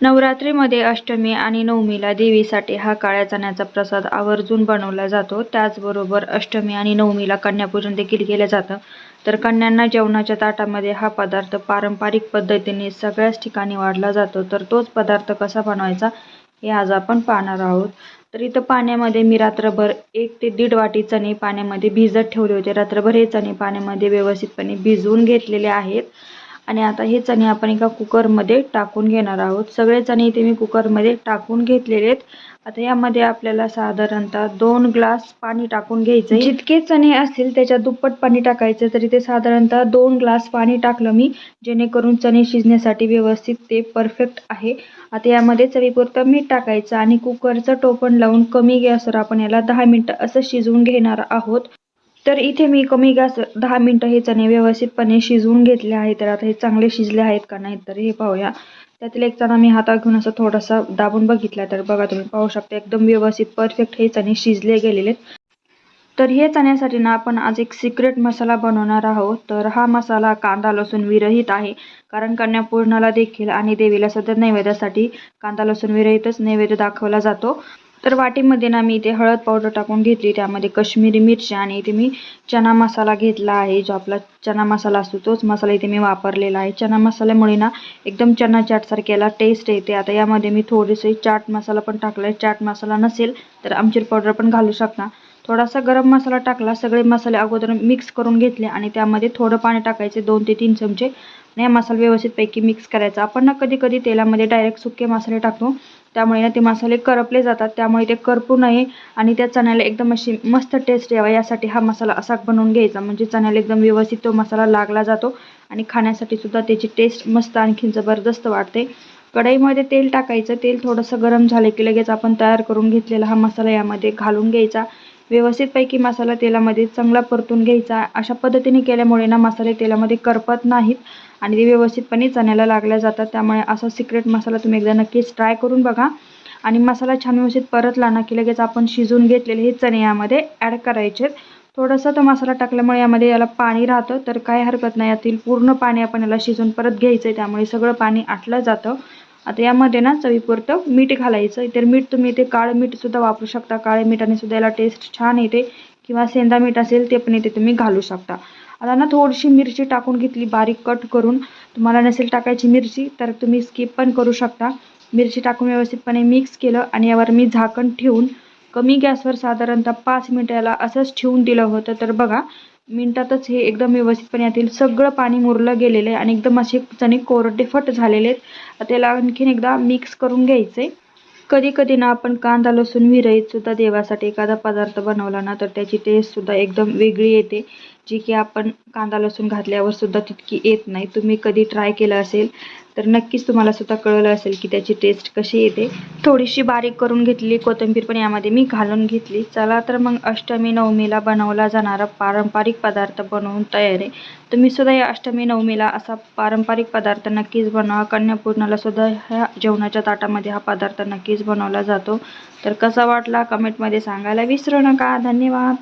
नवरात्रीमध्ये अष्टमी आणि नवमीला देवीसाठी हा काळ्या चण्याचा प्रसाद आवर्जून बनवला जातो. त्याचबरोबर अष्टमी आणि नवमीला कन्यापूजन देखील केलं जातं. तर कन्यांना जेवणाच्या ताटामध्ये हा पदार्थ पारंपरिक पद्धतीने सगळ्याच ठिकाणी वाढला जातो. तर तोच पदार्थ कसा बनवायचा हे आज आपण पाहणार आहोत. तर इथं पाण्यामध्ये मी रात्रभर एक ते दीड वाटी चणे पाण्यामध्ये भिजत ठेवले होते. रात्रभर हे चणे पाण्यामध्ये व्यवस्थितपणे भिजवून घेतलेले आहेत. आणि आता हे चणे आपण एका कुकरमध्ये टाकून घेणार आहोत. सगळे चणे इथे मी कुकरमध्ये टाकून घेतलेले आहेत. आता यामध्ये आपल्याला साधारणतः दोन ग्लास पाणी टाकून घ्यायचं जितके चणे असतील त्याच्या दुप्पट पाणी टाकायचं तर इथे साधारणतः दोन ग्लास पाणी टाकलं मी जेणेकरून चणे शिजण्यासाठी व्यवस्थित ते परफेक्ट आहे. आता यामध्ये चवीपुरतं मीठ टाकायचं आणि कुकरचं टोपण लावून कमी गॅसवर आपण याला दहा मिनटं असं शिजवून घेणार आहोत. तर इथे मी कमी गॅस दहा मिनटं हे चणे व्यवस्थितपणे शिजवून घेतले आहे तर आता हे चांगले शिजले आहेत का नाही तर हे पाहूया. त्यातील एक चणा मी हातात घेऊन असं थोडासा दाबून बघितला तर बघा तुम्ही पाहू शकता एकदम व्यवस्थित परफेक्ट हे चणे शिजले गेलेले तर हे चण्यासाठी ना आपण आज एक सिक्रेट मसाला बनवणार आहोत. तर हा मसाला कांदा लसूण विरहित आहे. कारण कन्यापूर्णाला देखील आणि देवीला सतत नैवेद्यासाठी कांदा लसूण विरहितच नैवेद्य दाखवला जातो. तर वाटीमध्ये ना मी इथे हळद पावडर टाकून घेतली. त्यामध्ये कश्मीरी मिरची आणि इथे मी चना मसाला घेतला आहे. जो आपला चना मसाला असतो तोच मसाला इथे मी वापरलेला आहे. चना मसाल्यामुळे ना एकदम चना चाटसारख्याला टेस्ट येते. आता यामध्ये मी थोडेसे चाट मसाला पण टाकला आहे चाट मसाला नसेल तर आमचूर पावडर पण घालू शकता. थोडासा गरम मसाला टाकला. सगळे मसाले अगोदर मिक्स करून घेतले आणि त्यामध्ये थोडं पाणी टाकायचे. दोन ते तीन चमचे आणि हा मसाला व्यवस्थितपैकी मिक्स करायचा. आपण ना कधी कधी तेलामध्ये डायरेक्ट सुके मसाले टाकतो. त्यामुळे ना ते मसाले करपले जातात. त्यामुळे ते करपू नये आणि त्या चण्याला एकदम अशी मस्त टेस्ट यावा. यासाठी हा मसाला असा बनवून घ्यायचा. म्हणजे चण्याला एकदम व्यवस्थित तो मसाला लागला जातो आणि खाण्यासाठी सुद्धा त्याची टेस्ट मस्त आणखीन जबरदस्त वाटते कढईमध्ये तेल टाकायचं. तेल थोडंसं गरम झालं की लगेच आपण तयार करून घेतलेला हा मसाला यामध्ये घालून घ्यायचा. व्यवस्थितपैकी मसाला तेलामध्ये चांगला परतून घ्यायचा. अशा पद्धतीने केल्यामुळे ना मसाले तेलामध्ये करपत नाहीत आणि ते व्यवस्थितपणे चण्याला लागल्या जातात. त्यामुळे असा सिक्रेट मसाला तुम्ही एकदा नक्कीच ट्राय करून बघा. आणि मसाला छान व्यवस्थित परतला ना की लगेच आपण शिजून घेतलेले हे चणे यामध्ये ॲड करायचे. थोडासा तो मसाला टाकल्यामुळे यामध्ये याला पाणी राहतं. तर काय हरकत नाही यातील पूर्ण पाणी आपण याला शिजून परत घ्यायचं आहे त्यामुळे सगळं पाणी आटलं जातं. आता यामध्ये ना चवीपुरतं मीठ घालायचं. तर मीठ तुम्ही इथे काळं मीठसुद्धा वापरू शकता. काळे मिठाने सुद्धा याला टेस्ट छान येते. किंवा सेंदा मीठ असेल ते पण इथे तुम्ही घालू शकता. आता ना थोडीशी मिरची टाकून घेतली बारीक कट करून. तुम्हाला नसेल टाकायची मिरची तर तुम्ही स्किप पण करू शकता. मिरची टाकून व्यवस्थितपणे मिक्स केलं आणि यावर मी झाकण ठेवून कमी गॅसवर साधारणतः पाच मिनिटं याला असंच ठेवून दिलं होतं. तर बघा मिनटातच हे एकदम व्यवस्थितपणे यातील सगळं पाणी मुरलं गेलेलं आहे आणि एकदम असे चणे कोरडे फट झालेले आहेत. त्याला आणखीन एकदा मिक्स करून घ्यायचे कधी कधी ना आपण कांदा लसूण विरहितसुद्धा देवासाठी एखादा पदार्थ बनवला ना तर त्याची टेस्टसुद्धा एकदम वेगळी येते. जी की आपण कांदा लसूण घातल्यावर सुद्धा तितकी येत नाही. तुम्ही कधी ट्राय केलं असेल तर नक्कीच तुम्हाला सुद्धा कळलं असेल की त्याची टेस्ट कशी येते. थोडीशी बारीक करून घेतली कोथिंबीर पण यामध्ये मी घालून घेतली. चला तर मग अष्टमी नवमीला बनवला जाणारा पारंपरिक पदार्थ बनवून तयार आहे. तुम्ही सुद्धा या अष्टमी नवमीला असा पारंपरिक पदार्थ नक्कीच बनवा. कन्यापूर्णाला सुद्धा ह्या जेवणाच्या ताटामध्ये हा पदार्थ नक्कीच बनवला जातो. तर कसा वाटला कमेंटमध्ये सांगायला विसरू नका. धन्यवाद.